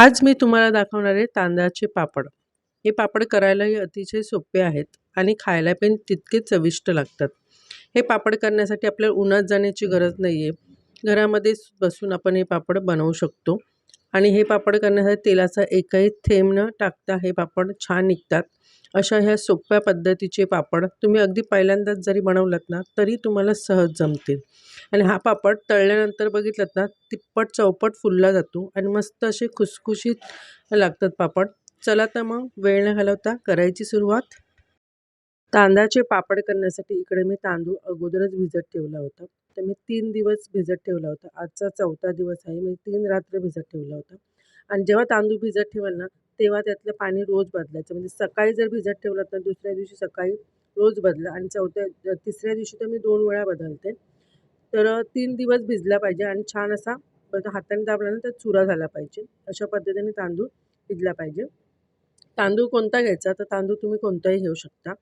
आज मी तुम्हाला दाखवणार आहे तांदळाचे पापड. हे पापड करायलाही अतिशय सोपे आहेत आणि खायला पण तितकेच चविष्ट लागतात. हे पापड करण्यासाठी आपल्याला उन्हात जाण्याची गरज नाही आहे घरामध्येच बसून आपण हे पापड बनवू शकतो. आणि हे पापड करण्यासाठी तेलाचा एकही थेंब न टाकता हे पापड छान निघतात. अशा ह्या सोप्या पद्धतीचे पापड तुम्ही अगदी पहिल्यांदाच जरी बनवलात ना तरी तुम्हाला सहज जमतील. आणि हा पापड तळल्यानंतर बघितलात ना तिप्पट चौपट फुलला जातो आणि मस्त असे खुसखुशीत लागतात पापड. चला तर मग वेळ न घालवता करायची सुरुवात. तांदळाचे पापड करण्यासाठी इकडे मी तांदूळ अगोदरच भिजत ठेवला होता. तर मी तीन दिवस भिजत ठेवला होता. आजचा चौथा दिवस आहे. मी तीन रात्र भिजत ठेवला होता. आणि जेव्हा तांदूळ भिजत ठेवाल ना तेव्हा त्यातलं पाणी रोज बदलायचं. म्हणजे सकाळी जर भिजत ठेवलं तर दुसऱ्या दिवशी सकाळी रोज बदला आणि चौथ्या तिसऱ्या दिवशी तर मी दोन वेळा बदलते. तर तीन दिवस भिजला पाहिजे आणि छान असा हाताने दाबला ना तर चुरा झाला पाहिजे. अशा पद्धतीने तांदूळ भिजला पाहिजे. तांदूळ कोणता घ्यायचा? तर तांदूळ तुम्ही कोणताही घेऊ शकता.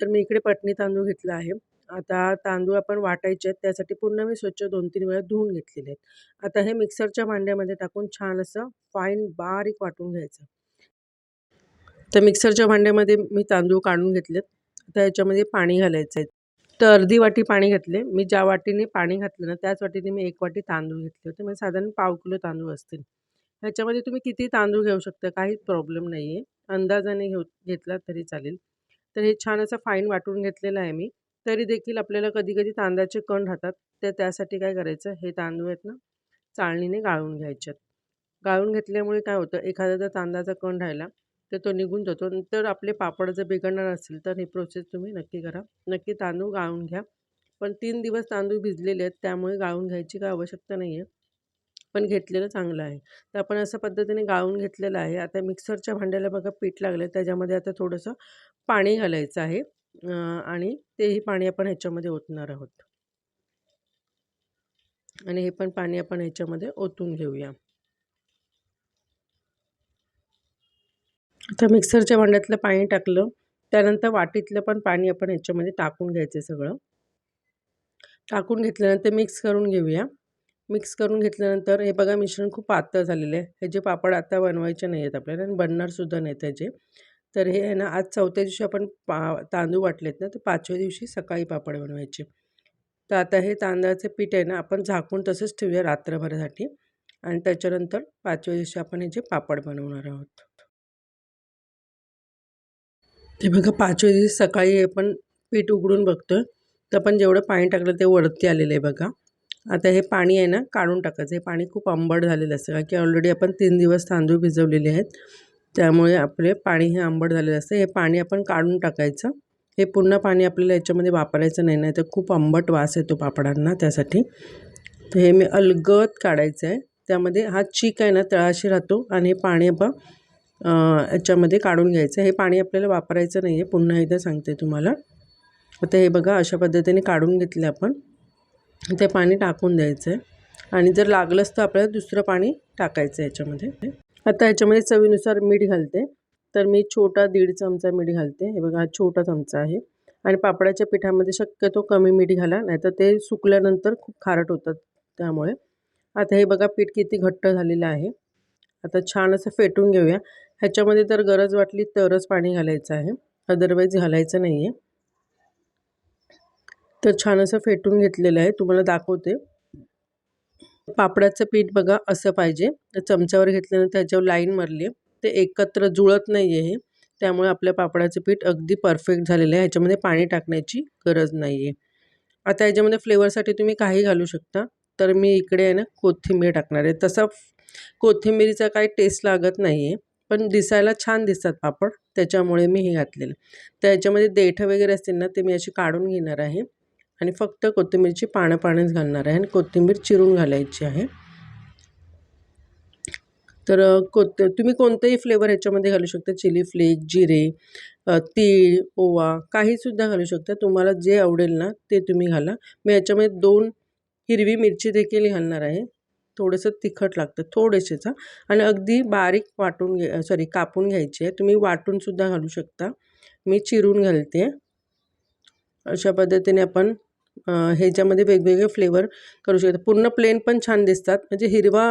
तर मी इकडे पटणी तांदूळ घेतला आहे. आता तांदूळ आपण वाटायचे आहेत त्यासाठी पूर्ण मी स्वच्छ दोन तीन वेळा धुवून घेतलेले आहेत. आता हे मिक्सरच्या भांड्यामध्ये टाकून छान असं फाईन बारीक वाटून घ्यायचं. तर मिक्सरच्या भांड्यामध्ये मी तांदूळ काढून घेतलेत. आता याच्यामध्ये पाणी घालायचं आहे तर अर्धी वाटी पाणी घातले. मी ज्या वाटीने पाणी घातलं ना त्याच वाटीने मी एक वाटी तांदूळ घेतले होते. म्हणजे साधारण पाव किलो तांदूळ असतील. ह्याच्यामध्ये तुम्ही किती तांदूळ घेऊ शकता काहीच प्रॉब्लेम नाही आहे अंदाजाने घेऊ घेतला तरी चालेल. तर हे छान असं फाईन वाटून घेतलेलं आहे मी. तरी देखील आपल्याला कधी कधी तांदळाचे कण राहतात. तर त्यासाठी काय करायचं? हे तांदूळ आहेत ना चाळणीने गाळून घ्यायच्यात गाळून घेतल्यामुळे काय होतं? एखादा जर तांदळाचा कण राहिला तर तो निघून जातो. तर आपले पापड जर बिघडणार असेल तर ही प्रोसेस तुम्ही नक्की करा. नक्की तांदूळ गाळून घ्या. पण तीन दिवस तांदूळ भिजलेले आहेत त्यामुळे गाळून घ्यायची काय आवश्यकता नाही आहे पण घेतलेलं चांगलं आहे. तर आपण अशा पद्धतीने गाळून घेतलेलं आहे. आता मिक्सरच्या भांड्याला बघा पीठ लागलं आहे त्याच्यामध्ये आता थोडंसं पाणी घालायचं आहे. आणि तेही पाणी आपण ह्याच्यामध्ये ओतणार आहोत. आणि हे पण पाणी आपण ह्याच्यामध्ये ओतून घेऊया. आता मिक्सरच्या भांड्यातलं पाणी टाकलं. त्यानंतर वाटीतलं पण पाणी आपण ह्याच्यामध्ये टाकून घ्यायचं सगळं. टाकून घेतल्यानंतर मिक्स करून घेऊया. मिक्स करून घेतल्यानंतर हे बघा मिश्रण खूप पातळ झालेलं आहे. हे जे पापड आता बनवायचे नाही आहेत आपल्याला आणि बनणारसुद्धा नाही त्याचे तर हे आहे ना आज चौथ्या दिवशी आपण पा तांदूळ वाटलेत ना तर पाचव्या दिवशी सकाळी पापड बनवायचे. तर आता हे तांदळाचं पीठ आहे ना आपण झाकून तसंच ठेवूया रात्रभरासाठी. आणि त्याच्यानंतर पाचव्या दिवशी आपण हे जे पापड बनवणार आहोत. ते बघा पाचव्या दिवशी सकाळी आपण पीठ उघडून बघतो तर आपण जेवढं पाणी टाकलं ते वरती आलेलं आहे बघा. आता हे पाणी आहे ना काढून टाकायचं. हे पाणी खूप आंबट झालेलं असतं. कारण की ऑलरेडी आपण तीन दिवस तांदूळ भिजवलेले आहेत. त्यामुळे आपले पाणी हे आंबट झालेलं असतं. हे पाणी आपण काढून टाकायचं. हे पुन्हा पाणी आपल्याला याच्यामध्ये वापरायचं नाही. नाही तर खूप आंबट वास येतो पापडांना त्यासाठी. तर हे मी अलगद काढायचं आहे. त्यामध्ये हा चीक आहे ना तळाशी राहतो. आणि हे पाणी आपण याच्यामध्ये काढून घ्यायचं. हे पाणी आपल्याला वापरायचं नाही आहे पुन्हा एकदा सांगते तुम्हाला. आता हे बघा अशा पद्धतीने काढून घेतलं आपण. ते पाणी टाकून द्यायचं आहे आणि जर लागलंच तर आपल्याला दुसरं पाणी टाकायचं आहे याच्यामध्ये. आता याच्यामध्ये चवीनुसार मीठ घालते. तर मी छोटा दीड चमचा मीठ घालते. हे बघा हा छोटा चमचा आहे. आणि पापडाच्या पिठामध्ये शक्यतो कमी मीठ घाला नाहीतर ते सुकल्यानंतर खूप खारट होतात त्यामुळे. आता हे बघा पीठ किती घट्ट झालेलं आहे. आता छान असं फेटून घेऊया. ह्याच्यामध्ये जर गरज वाटली तरच पाणी घालायचं आहे. अदरवाईज घालायचं नाही आहे तर छान असं फेटून घेतलेलं आहे. तुम्हाला दाखवते. पापडाचं पीठ बघा असं पाहिजे. चमच्यावर घेतल्यानंतर त्याच्यावर लाईन मारली आहे. ते एकत्र जुळत नाही आहे त्यामुळे आपल्या पापडाचं पीठ अगदी परफेक्ट झालेलं आहे. ह्याच्यामध्ये पाणी टाकण्याची गरज नाही आहे आता याच्यामध्ये फ्लेवरसाठी तुम्ही काही घालू शकता. तर मी इकडे आहे ना कोथिंबीर टाकणार आहे. तसा कोथिंबीरीचा काही टेस्ट लागत नाही आहे पण दिसायला छान दिसतात पापड. त्याच्यामुळे मी हे घातलेलं. तर याच्यामध्ये देठं वगैरे असतील ना ते मी अशी काढून घेणार आहे. आणि फक्त कोथिंबीरची पानं पाणीच घालणार आहे. आणि कोथिंबीर चिरून घालायची आहे. तर कोथ तुम्ही कोणतंही फ्लेवर ह्याच्यामध्ये घालू शकता. चिली फ्लेक जिरे तीळ ओवा काहीसुद्धा घालू शकता. तुम्हाला जे आवडेल ना ते तुम्ही घाला. मी याच्यामध्ये दोन हिरवी मिरची देखील घालणार आहे. थोडंसं तिखट लागतं थोडेसेचा आणि अगदी बारीक वाटून घे सॉरी कापून घ्यायची आहे. तुम्ही वाटूनसुद्धा घालू शकता. मी चिरून घालते. अशा पद्धतीने आपण ह्याच्यामध्ये वेगवेगळे फ्लेवर करू शकतो. पूर्ण प्लेन पण छान दिसतात. म्हणजे हिरवा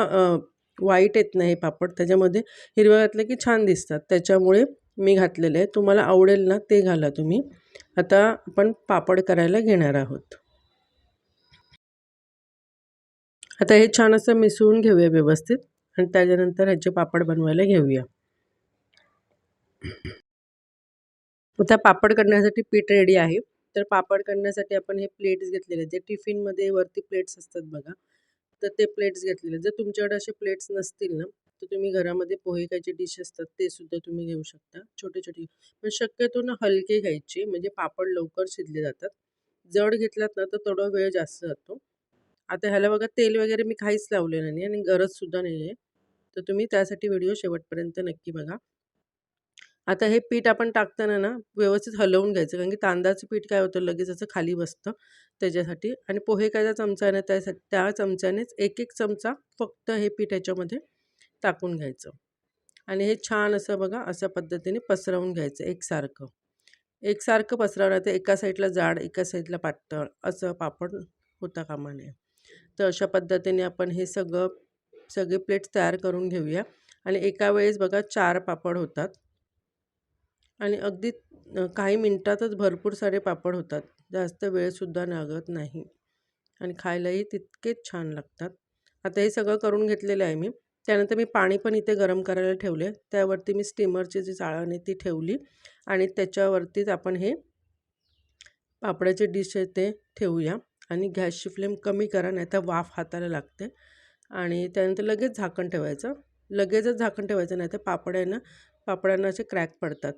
वाईट येत नाही पापड. त्याच्यामध्ये हिरवं घातलं की छान दिसतात. त्याच्यामुळे मी घातलेले आहे. तुम्हाला आवडेल ना ते घाला तुम्ही. आता आपण पापड करायला घेणार आहोत. आता हे छान असं मिसळून घेऊया व्यवस्थित आणि त्याच्यानंतर ह्याचे पापड बनवायला घेऊया. आता पापड करण्यासाठी पीठ रेडी आहे. तर पापड करण्यासाठी आपण हे प्लेट्स घेतलेले जे टिफिनमध्ये वरती प्लेट्स असतात बघा तर ते प्लेट्स घेतलेले जर तुमच्याकडे असे प्लेट्स नसतील ना तर तुम्ही घरामध्ये पोहे खायचे डिश असतात ते सुद्धा तुम्ही घेऊ शकता. छोटे छोटे. पण शक्यतो ना हलके घ्यायचे म्हणजे पापड लवकर शिजले जातात. जड घेतलात ना तर थोडा वेळ जास्त जातो. आता ह्याला बघा तेल वगैरे मी काहीच लावलेलं नाही आणि गरजसुद्धा नाही आहे तर तुम्ही त्यासाठी व्हिडिओ शेवटपर्यंत नक्की बघा. आता हे पीठ आपण टाकताना ना व्यवस्थित हलवून घ्यायचं कारण की तांदळाचं पीठ काय होतं लगेच असं खाली बसतं त्याच्यासाठी. आणि पोहे कायचा चमचा आहे ना त्यासाठी त्या चमच्यानेच एक एक चमचा फक्त हे पीठ याच्यामध्ये टाकून घ्यायचं. आणि हे छान असं बघा अशा पद्धतीने पसरवून घ्यायचं एकसारखं. एकसारखं पसरवणार ते एका साईडला जाड एका साईडला पातळ असं पापड होता कामा नये. तर अशा पद्धतीने आपण हे सगळं सगळे प्लेट्स तयार करून घेऊया. आणि एका वेळेस बघा चार पापड होतात. आणि अगदी काही मिनटातच भरपूर सारे पापड होतात. जास्त वेळसुद्धा लागत नाही. आणि खायलाही तितकेच छान लागतात. आता हे सगळं करून घेतलेलं आहे मी. त्यानंतर मी पाणी पण इथे गरम करायला ठेवले त्यावरती मी स्टीमरची जी चाळण आहे ती ठेवली. आणि त्याच्यावरतीच आपण हे पापडाचे डिश आहे ते ठेवूया. आणि गॅसची फ्लेम कमी करा नाही तर वाफ हाताला लागते. आणि त्यानंतर लगेच झाकण ठेवायचं. लगेचच झाकण ठेवायचं नाही तर पापड आहे ना पापडांना असे क्रॅक पडतात.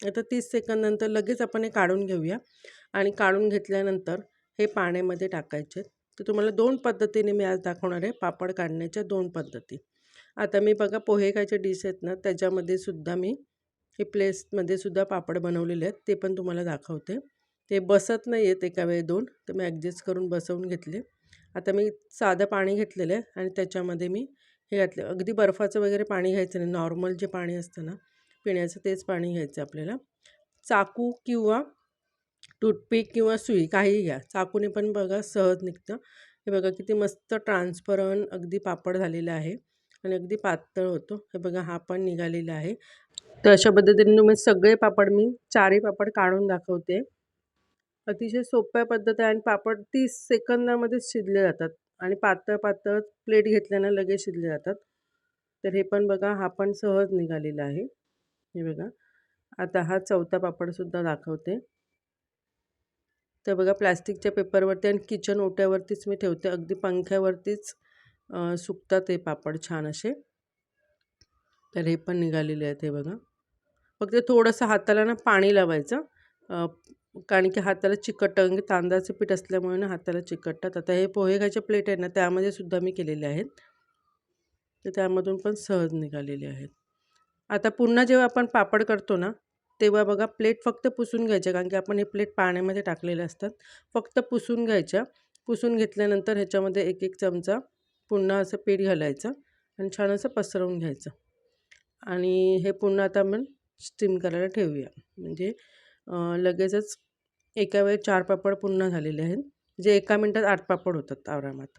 आता तीस सेकंदनंतर लगेच आपण हे काढून घेऊया. आणि काढून घेतल्यानंतर हे पाण्यामध्ये टाकायचे. तर तुम्हाला दोन पद्धतीने मी आज दाखवणार आहे पापड काढण्याच्या दोन पद्धती. आता मी बघा पोहे खायचे डिश आहेत ना त्याच्यामध्ये सुद्धा मी हे प्लेसमध्ये सुद्धा पापड बनवलेले आहेत ते पण तुम्हाला दाखवते. ते बसत नाही आहेत एका वेळी दोन तर मी ॲडजस्ट करून बसवून घेतले. आता मी साधं पाणी घेतलेलं आहे आणि त्याच्यामध्ये मी हे घातले. अगदी बर्फाचं वगैरे पाणी घ्यायचं नाही. नॉर्मल जे पाणी असतं ना पिण्याचं तेच पाणी घ्यायचं आपल्याला. चाकू किंवा टूथपिक किंवा सुई काहीही घ्या. चाकूने पण बघा सहज निघतं. हे बघा किती मस्त ट्रान्सपरंट अगदी पापड झालेलं आहे आणि अगदी पातळ होतो. हे बघा हा पण निघालेला आहे. तर अशा पद्धतीने तुम्ही सगळे पापड मी चारही पापड काढून दाखवते. अतिशय सोप्या पद्धत आहे आणि पापड तीस सेकंदामध्येच शिजले जातात आणि पातळ पातळ प्लेट घेतल्यानं लगेच शिजले जातात. तर हे पण बघा हा पण सहज निघालेला आहे. हे बघा आता हा चौथा पापडसुद्धा दाखवते. तर बघा प्लॅस्टिकच्या पेपरवरती आणि किचन ओट्यावरतीच मी ठेवते. अगदी पंख्यावरतीच सुकतात हे पापड छान असे. तर हे पण निघालेले आहेत हे बघा. फक्त थोडंसं हाताला ना पाणी लावायचं. कारण की हाताला चिकट कारण की तांदळाचं पीठ असल्यामुळे ना हाताला चिकटतात. आता हे पोहे घ्यायचे प्लेट आहे ना त्यामध्ये सुद्धा मी केलेले आहेत. तर त्यामधून पण सहज निघालेले आहेत. आता पुन्हा जेव्हा आपण पापड करतो ना तेव्हा बघा प्लेट फक्त पुसून घ्यायच्या कारण की आपण हे प्लेट पाण्यामध्ये टाकलेले असतात. फक्त पुसून घ्यायच्या. पुसून घेतल्यानंतर ह्याच्यामध्ये एक एक चमचा पुन्हा असं पीठ घालायचं आणि छान असं पसरवून घ्यायचं. आणि हे पुन्हा आता आपण स्टीम करायला ठेवूया. म्हणजे लगेचच एका वेळी चार पापड पुन्हा झालेले आहेत जे एका मिनटात आठ पापड होतात आरामात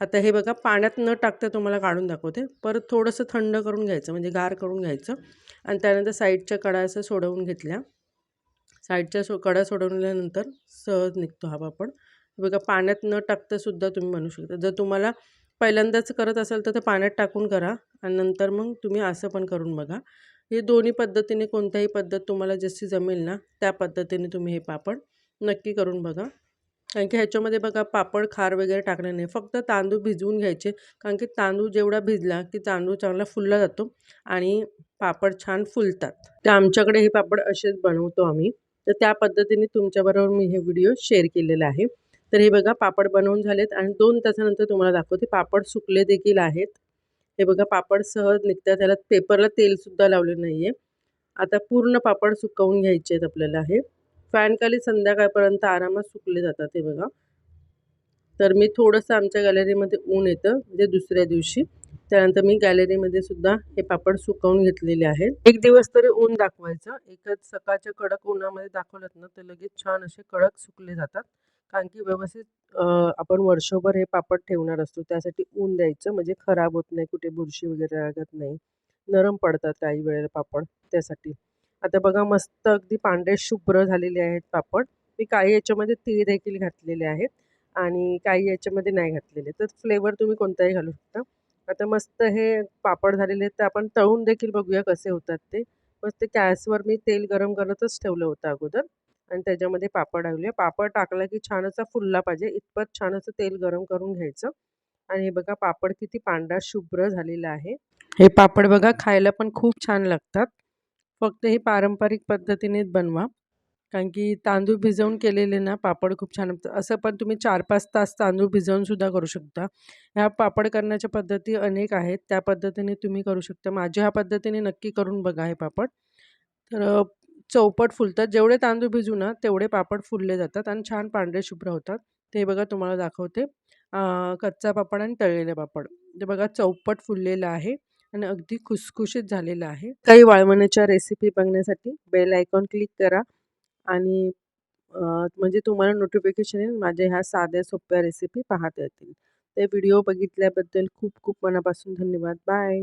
आता हे बघा पाण्यात न टाकता तुम्हाला काढून दाखवते. परत थोडंसं थंड करून घ्यायचं म्हणजे गार करून घ्यायचं. आणि त्यानंतर साईडच्या कडा असं सोडवून घेतल्या. साईडच्या सो कडा सोडवल्यानंतर सहज निघतो हा पापड. बघा पाण्यात न टाकतासुद्धा तुम्ही बनवू शकता. जर तुम्हाला पहिल्यांदाच करत असाल तर ते पाण्यात टाकून करा. आणि नंतर मग तुम्ही असं पण करून बघा. हे दोन्ही पद्धतीने कोणत्याही पद्धत तुम्हाला जशी जमेल ना त्या पद्धतीने तुम्ही हे पापड नक्की करून बघा. कारण की ह्याच्यामध्ये बघा पापड खार वगैरे टाकले नाही. फक्त तांदूळ भिजवून घ्यायचे. कारण की तांदूळ जेवढा भिजला की तांदूळ चांगला फुलला जातो आणि पापड छान फुलतात. तर आमच्याकडे हे पापड असेच बनवतो आम्ही. तर त्या पद्धतीने तुमच्याबरोबर मी हे व्हिडिओ शेअर केलेला आहे. तर हे बघा पापड बनवून झालेत आणि दोन तासानंतर तुम्हाला दाखवते. पापड सुकले देखील आहेत. हे बघा पापड सहज निघतात. त्याला पेपरला तेलसुद्धा लावलं नाही आहे आता पूर्ण पापड सुकवून घ्यायचे आहेत आपल्याला हे. फॅनखाली संध्याकाळपर्यंत आरामात सुकले जातात हे बघा. तर मी थोडंसं आमच्या गॅलरीमध्ये ऊन येतं म्हणजे दुसऱ्या दिवशी. त्यानंतर मी गॅलरीमध्ये सुद्धा हे पापड सुकवून घेतलेले आहेत. एक दिवस तरी ऊन दाखवायचं. एकच सकाळच्या कडक उन्हामध्ये दाखवलं ना तर लगेच छान असे कडक सुकले जातात. कारण की व्यवस्थित आपण वर्षभर हे पापड ठेवणार असतो. त्यासाठी ऊन द्यायचं म्हणजे खराब होत नाही कुठे बुरशी वगैरे लागत नाही. नरम पडतात काही वेळेला पापड त्यासाठी. आता बघा मस्त अगदी पांढरे शुभ्र झालेले आहेत पापड. मी काही याच्यामध्ये तीळ देखील घातलेले आहेत आणि काही याच्यामध्ये नाही घातलेले. तर फ्लेवर तुम्ही कोणताही घालू शकता. आता मस्त हे पापड झालेले आहेत तर आपण तळून देखील बघूया कसे होतात ते. मस्त गॅसवर मी तेल गरम करतच ठेवलं होतं अगोदर. आणि त्याच्यामध्ये पापड टाकले. पापड टाकला की छान असा फुलला पाहिजे. इतपत छान असं तेल गरम करून घ्यायचं. आणि हे बघा पापड किती पांढरा शुभ्र झालेला आहे. हे पापड बघा खायला पण खूप छान लागतात. फक्त हे पारंपरिक पद्धतीनेच बनवा. कारण की तांदूळ भिजवून केलेले ना पापड खूप छान लागतात. असं पण तुम्ही चार पाच तास तांदूळ भिजवून सुद्धा करू शकता. ह्या पापड करण्याच्या पद्धती अनेक आहेत. त्या पद्धतीने तुम्ही करू शकता. माझ्या ह्या पद्धतीने नक्की करून बघा हे पापड. तर चौपट फुलतात. जेवढे तांदूळ भिजू ना तेवढे पापड फुलले जातात आणि छान पांढरे शुभ्र होतात. ते बघा तुम्हाला दाखवते. कच्चा पापड आणि तळलेले पापड. ते बघा चौपट फुललेलं आहे आणि अगदी खुसखुशीत झालेलं आहे. काही वाळवण्याच्या रेसिपी बघण्यासाठी बेल आयकॉन क्लिक करा आणि म्हणजे तुम्हाला नोटिफिकेशन येईल माझ्या ह्या साध्या सोप्या रेसिपी पाहता येतील. ते व्हिडिओ बघितल्याबद्दल खूप खूप मनापासून धन्यवाद. बाय